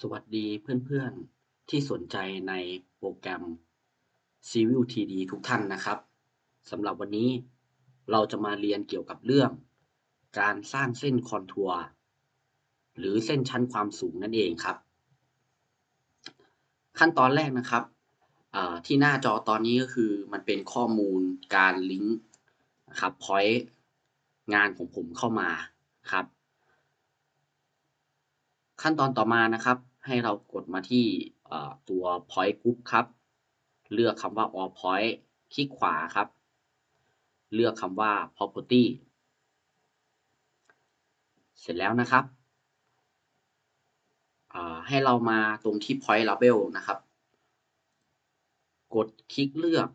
สวัสดีเพื่อนๆ ที่สนใจในโปรแกรม Civil 3D ทุกท่านนะครับสำหรับวันนี้เราจะมาเรียนเกี่ยวกับเรื่อง การสร้างเส้นคอนทัวร์หรือเส้นชั้นความสูงนั่นเองครับ ขั้นตอนแรกนะครับที่หน้าจอตอนนี้ก็คือมันเป็นข้อมูลการลิงก์นะครับ point งานของผมเข้ามาครับ ขั้นตอนต่อมานะครับ ให้เรากดมาที่ตัว point group ครับ เลือกคำว่า all point คลิกขวาครับ เลือกคำว่า property เสร็จแล้วนะครับให้เรามาตรงที่ point label นะครับ กดคลิกเลือก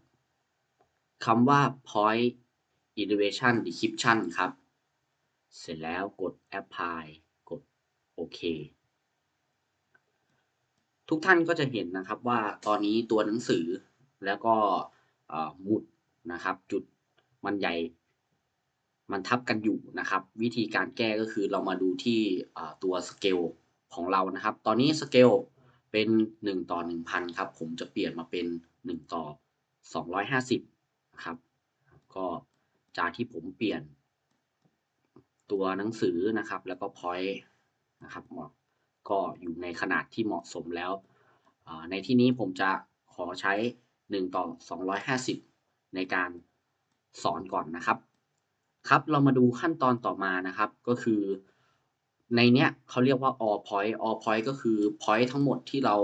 คำว่า point elevation description ครับ เสร็จแล้วกด apply โอเค ทุกท่านก็จะเห็นนะครับว่าตอนนี้ตัวหนังสือแล้วก็หมุดนะครับ จุดมันใหญ่ มันทับกันอยู่นะครับ วิธีการแก้ก็คือเรามาดูที่ตัวสเกลของเรานะครับ ตอนนี้สเกลเป็น 1 ต่อ 1,000 ครับ ผมจะเปลี่ยนมาเป็น 1 ต่อ 250 นะครับ ก็จากที่ผมเปลี่ยนตัวหนังสือนะครับ แล้วก็ point นะครับเหมาะก็อยู่ในขนาดที่เหมาะสมแล้ว ในที่นี้ผมจะขอใช้ 1 ต่อ 250 ในการสอนก่อนนะครับ ครับเรามาดูขั้นตอนต่อมานะครับ ก็คือ ในเนี้ยเขาเรียกว่า all point all point ก็คือ point ทั้งหมดที่เรา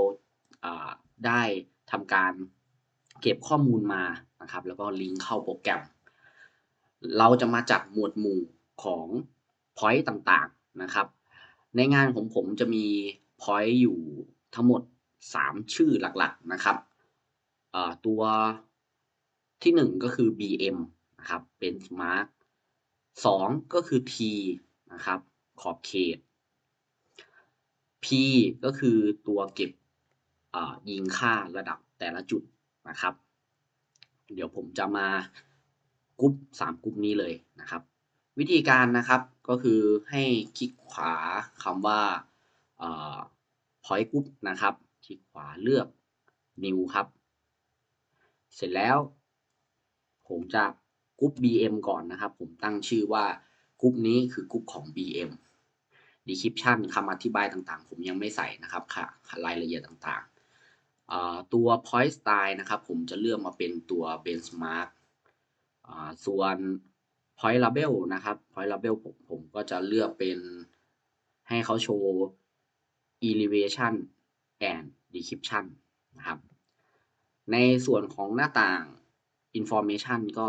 าได้ทำการเก็บข้อมูลมานะครับ แล้วก็ลิงก์เข้าโปรแกรม เราจะมาจัดหมวดหมู่ของ point ต่างๆนะครับ ในงานของผมจะมี point อยู่ทั้งหมด 3 ชื่อหลักๆนะครับตัวที่ 1 ก็คือ BM นะครับ benchmark 2 ก็คือ T นะครับ ขอบเขต P ก็คือตัวเก็บยิงค่าระดับแต่ละจุดนะครับ เดี๋ยวผมจะมากรุ๊ป3กรุ๊ปนี้เลยนะครับ วิธีการนะครับก็คือให้คลิกขวาคำว่า point group นะครับ คลิกขวาเลือก new ครับ เสร็จแล้ว ผมจะกรุ๊ป BM ก่อนนะครับ ผมตั้งชื่อว่ากรุ๊ปนี้คือกรุ๊ปของ BM description คำอธิบายต่างๆ ผมยังไม่ใส่นะครับค่ะรายละเอียดต่างๆ ตัว point style นะครับ ผมจะเลือกมาเป็นตัว benchmark ส่วน point label นะครับ point label ผมผมก็จะเลือกเป็นให้เขาโชว์ elevation and description นะครับ ในส่วนของหน้าต่าง information ก็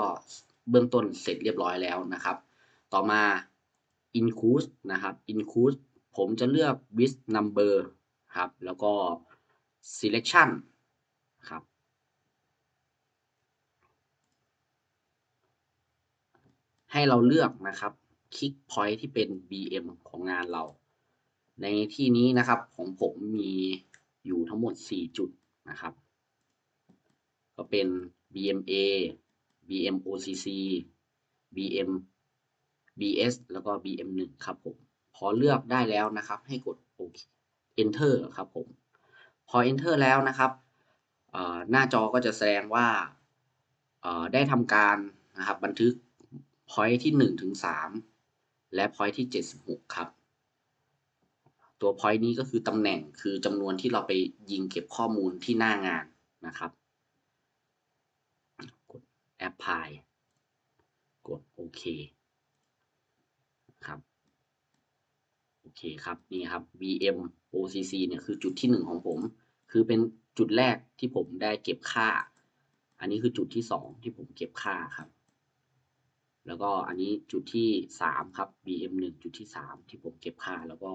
เบื้องต้นเสร็จเรียบร้อยแล้วนะครับ ต่อมา include นะครับ include ผมจะเลือก with number ครับ แล้วก็ selection ครับ ให้เราเลือกนะครับคลิก point ที่เป็น BM ของงานเรา ในที่นี้นะครับของผมมีอยู่ทั้งหมด 4 จุดนะครับ ก็เป็น BMA BM OCC BM BS แล้วก็ BM1 ครับผม พอเลือกได้แล้วนะครับ ให้กดโอเค Enter ครับผม พอ Enter แล้วนะครับ หน้าจอก็จะแสดงว่าได้ทำการนะครับบันทึก point ที่1ถึง3และ point ที่ 76 ครับ ตัว point นี้ก็คือตำแหน่งคือจำนวนที่เราไปยิงเก็บข้อมูลที่หน้างานนะครับ กด apply กดโอเคครับโอเคครับนี่ครับ VM OCC เนี่ยคือจุดที่ 1 ของผม คือเป็นจุดแรกที่ผมได้เก็บค่า อันนี้คือจุดที่ 2 ที่ผมเก็บค่าครับ แล้วก็อันนี้จุดที่ 3 ครับ BM1 จุดที่ 3 ที่ผมเก็บค่า แล้วก็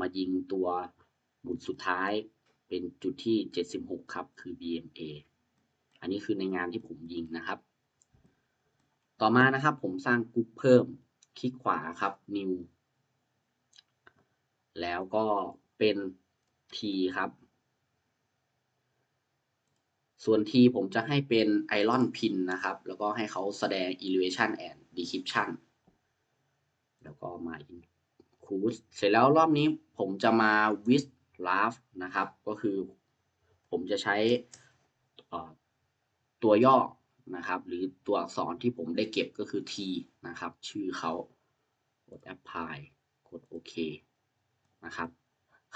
มายิงตัวหมุดสุดท้ายเป็นจุดที่ 76 ครับ คือ BMA อันนี้คือในงานที่ผมยิงนะครับ ต่อมานะครับผมสร้างกรุ๊ปเพิ่ม คลิกขวาครับ new แล้วก็เป็น T ครับ ส่วน T ผมจะให้เป็น Iron Pin นะครับ แล้วก็ให้เขาแสดง elevation and description แล้วก็มา include เสร็จแล้วรอบนี้ผมจะมา with RAF นะครับ ก็คือผมจะใช้ตัวย่อนะครับ หรือตัวอักษรที่ผมได้เก็บก็คือ T นะครับ ชื่อเขากด apply กดโอเคนะครับ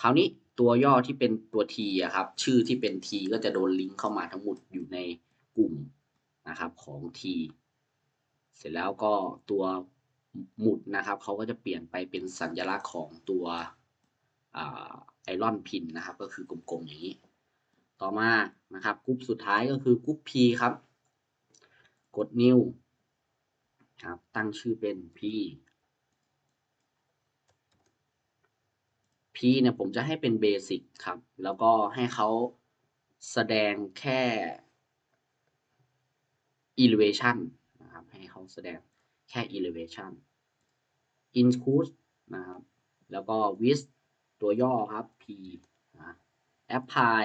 คราวนี้ตัวย่อที่เป็นตัว T อะครับ ชื่อที่เป็น T ก็จะโดนลิงก์เข้ามาทั้งหมดอยู่ในกลุ่มนะครับของ T เสร็จแล้วก็ตัวหมุดนะครับเขาก็จะเปลี่ยนไปเป็นสัญลักษณ์ของตัวไอรอนพินนะครับ ก็คือกลมๆอย่างนี้ ต่อมานะครับกรุ๊ปสุดท้ายก็คือกรุ๊ป P ครับ กด new ครับตั้งชื่อเป็น P P เนี่ยผมจะให้เป็นเบสิกครับ แล้วก็ให้เขาแสดงแค่ elevation นะครับ ให้เขาแสดงแค่ elevation include นะครับ แล้วก็ with ตัวย่อครับ p นะ apply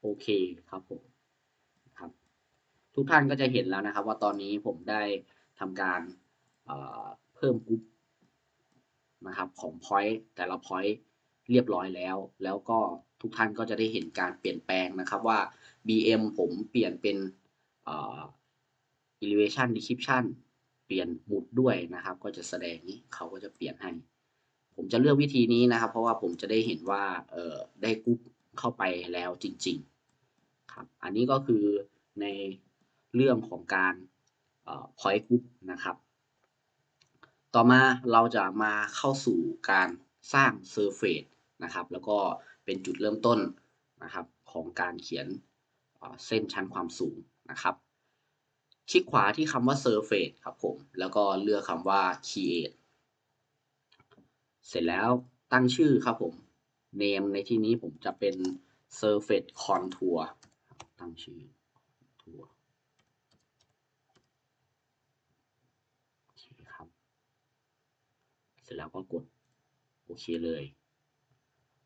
โอเคครับผมครับ ทุกท่านก็จะเห็นแล้วนะครับ ว่าตอนนี้ผมได้ทำการเพิ่มกรุ๊ป นะครับของ point แต่ละ point เรียบร้อยแล้ว แล้วก็ทุกท่านก็จะได้เห็นการเปลี่ยนแปลงนะครับว่า BM ผมเปลี่ยนเป็น elevation description เปลี่ยนหมุดด้วยนะครับ ก็จะแสดงนี้เขาก็จะเปลี่ยนให้ ผมจะเลือกวิธีนี้นะครับ เพราะว่าผมจะได้เห็นว่าเออได้กรุ๊ปเข้าไปแล้วจริง ๆ ครับ อันนี้ก็คือในเรื่องของการอ่อ point group นะครับ ต่อมาเราจะมาเข้าสู่การสร้าง surface นะครับ แล้วก็เป็นจุดเริ่มต้นนะครับของการเขียนเส้นชั้นความสูงนะครับ คลิกขวาที่คำว่า surface ครับผม แล้วก็เลือกคำว่า create เสร็จแล้วตั้งชื่อครับผม name ในที่นี้ผมจะเป็น surface contour ตั้งชื่อ contour โอเคครับ เส ร็จแล้วก็กดโอเคเลย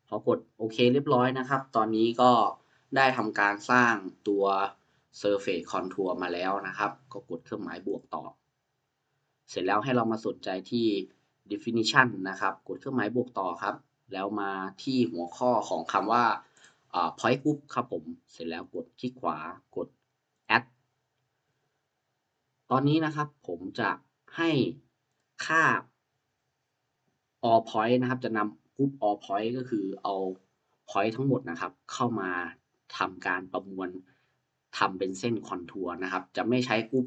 พอกดโอเคเรียบร้อยนะครับ ตอนนี้ก็ได้ทำการสร้างตัว surface contour มาแล้วนะครับ ก็กดเครื่องหมายบวกต่อ เสร็จแล้วให้เรามาสนใจที่ definition นะครับ กดเครื่องหมายบวกต่อครับ แล้วมาที่หัวข้อของคำว่า point group ครับผม เสร็จแล้วกดคลิกขวากด add ตอนนี้นะครับผมจะให้ค่า all point นะครับ จะนำ group all point ก็คือเอา point ทั้งหมดนะครับ เข้ามาทำการประมวลทำเป็นเส้นคอนทัวร์นะครับ จะไม่ใช้กรุ๊ป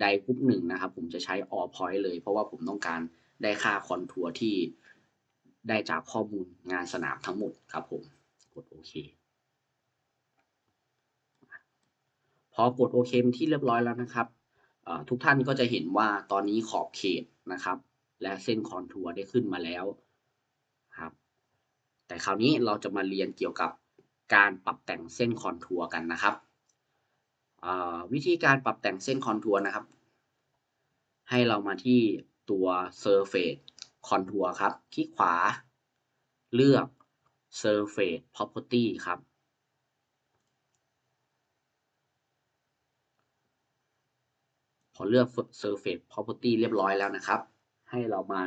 ใดกรุ๊ปหนึ่งนะครับ ผมจะใช้ all point เลย เพราะว่าผมต้องการได้ค่าคอนทัวร์ที่ได้จากข้อมูลงานสนามทั้งหมดครับผม กดโอเคพอกดโอเคที่เรียบร้อยแล้วนะครับ ทุกท่านก็จะเห็นว่าตอนนี้ขอบเขตนะครับ และเส้นคอนทัวร์ได้ขึ้นมาแล้วครับ แต่คราวนี้เราจะมาเรียนเกี่ยวกับการปรับแต่งเส้นคอนทัวร์กันนะครับวิธีการปรับแต่งเส้นคอนทัวร์นะครับ ให้เรามาที่ตัว surface contour ครับ คลิกขวา เลือก surface property ครับ พอเลือก surface property เรียบร้อยแล้วนะครับ ให้เรามา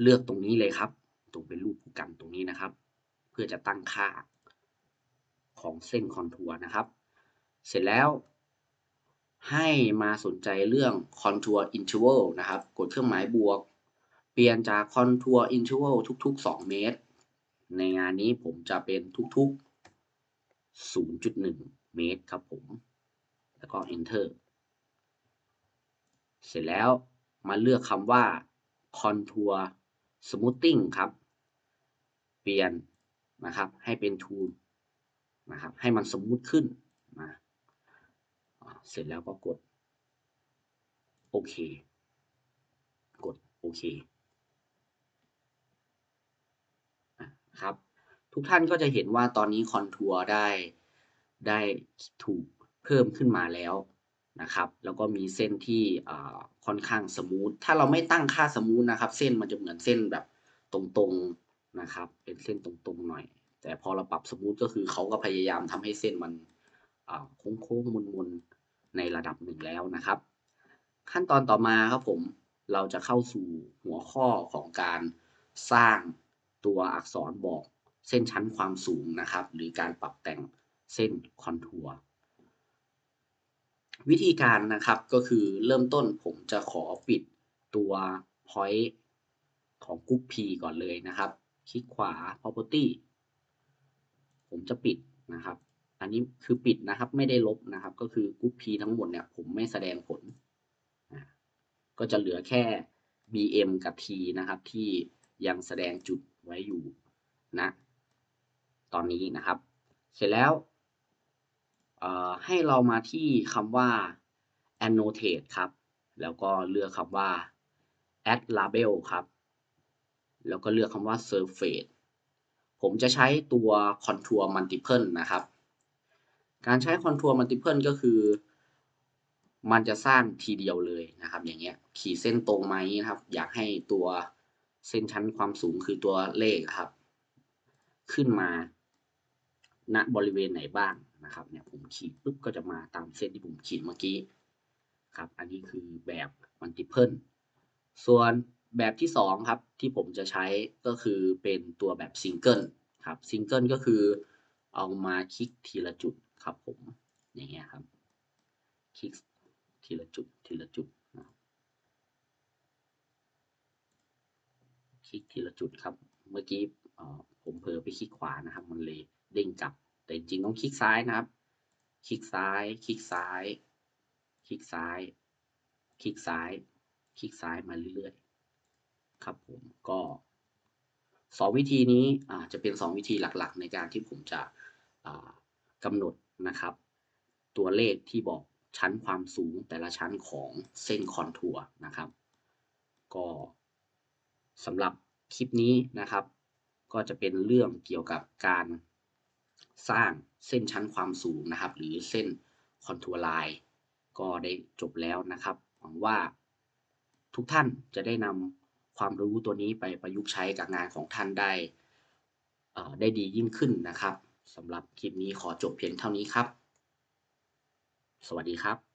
เลือกตรงนี้เลยครับ ตรงเป็นรูปผู้กันตรงนี้นะครับ เพื่อจะตั้งค่าของเส้นคอนทัวร์นะครับ เสร็จแล้ว ให้มาสนใจเรื่อง contour interval นะครับ กดเครื่องหมายบวก เปลี่ยนจาก contour interval ทุก ๆ 2 เมตร ในงานนี้ผมจะเป็นทุก ๆ 0.1 เมตรครับผม แล้วก็ enter เสร็จแล้ว มาเลือกคำว่า contour smoothing ครับ เปลี่ยนนะครับ ให้เป็น tool นะครับ ให้มันสมมุติขึ้นนะเสร็จแล้วก็กด โอเค กด โอเคครับ ทุกท่านก็จะเห็นว่าตอนนี้คอนทัวร์ได้ได้ถูกเพิ่มขึ้นมาแล้วนะครับ แล้วก็มีเส้นที่ ค่อนข้างสมูท ถ้าเราไม่ตั้งค่าสมูทนะครับ เส้นมันจะเหมือนเส้นแบบตรงๆนะครับ เป็นเส้นตรงๆหน่อย แต่พอเราปรับสมูทก็คือเขาก็พยายามทำให้เส้นมันโค้งๆมนๆในระดับหนึ่งแล้วนะครับ ขั้นตอนต่อมาครับผมเราจะเข้าสู่หัวข้อของการสร้างตัวอักษรบอกเส้นชั้นความสูงนะครับ หรือการปรับแต่งเส้นคอนทัวร์ วิธีการนะครับก็คือเริ่มต้นผมจะขอปิดตัว point ของกรุ๊ป P ก่อนเลยนะครับ คลิกขวา property ผมจะปิดนะครับ อันนี้คือปิดนะครับไม่ได้ลบนะครับ ก็คือกรุ๊ป P ทั้งหมดเนี่ยผมไม่แสดงผล ก็จะเหลือแค่ BM กับ T นะครับ ที่ยังแสดงจุดไว้อยู่นะ ตอนนี้นะครับ เสร็จแล้ว ให้เรามาที่คำว่า annotate ครับ แล้วก็เลือกคำว่า add label ครับ แล้วก็เลือกคำว่า surface ผมจะใช้ตัว contour multiple นะครับ การใช้ contour multiple ก็คือ มันจะสร้างทีเดียวเลยนะครับ อย่างเงี้ย ขีดเส้นตรงไหมนะครับ อยากให้ตัวเส้นชั้นความสูงคือตัวเลขครับ ขึ้นมา ณบริเวณไหนบ้างนะครับเนี่ยผมขีดปุ๊บก็จะมาตามเส้นที่ผมขีดเมื่อกี้ครับ อันนี้คือแบบ multiple ส่วนแบบที่2ครับที่ผมจะใช้ก็คือเป็นตัวแบบซิงเกิลครับซิงเกิลก็คือเอามาคลิกทีละจุดครับผมอย่างเงี้ยครับคลิกทีละจุดทีละจุดคลิกทีละจุดครับ เมื่อกี้ผมเผลอไปคลิกขวานะครับ มันเลย เด้งกลับ แต่จริงต้องคลิกซ้ายนะครับ คลิกซ้าย คลิกซ้าย คลิกซ้าย คลิกซ้าย คลิกซ้ายมาเรื่อยๆ ครับผมก็สองวิธีนี้จะเป็นสองวิธีหลักๆ ในการที่ผมจะกำหนดนะครับ ตัวเลขที่บอกชั้นความสูงแต่ละชั้นของเส้นคอนทัวร์นะครับ ก็สำหรับคลิปนี้นะครับ ก็จะเป็นเรื่องเกี่ยวกับการ สร้างเส้นชั้นความสูงนะครับ หรือเส้นคอนทัวร์ไลน์ก็ได้จบแล้วนะครับ หวังว่าทุกท่านจะได้นำความรู้ตัวนี้ไปประยุกต์ใช้กับงานของท่านได้ได้ดียิ่งขึ้นนะครับสำหรับคลิปนี้ขอจบเพียงเท่านี้ครับ สวัสดีครับ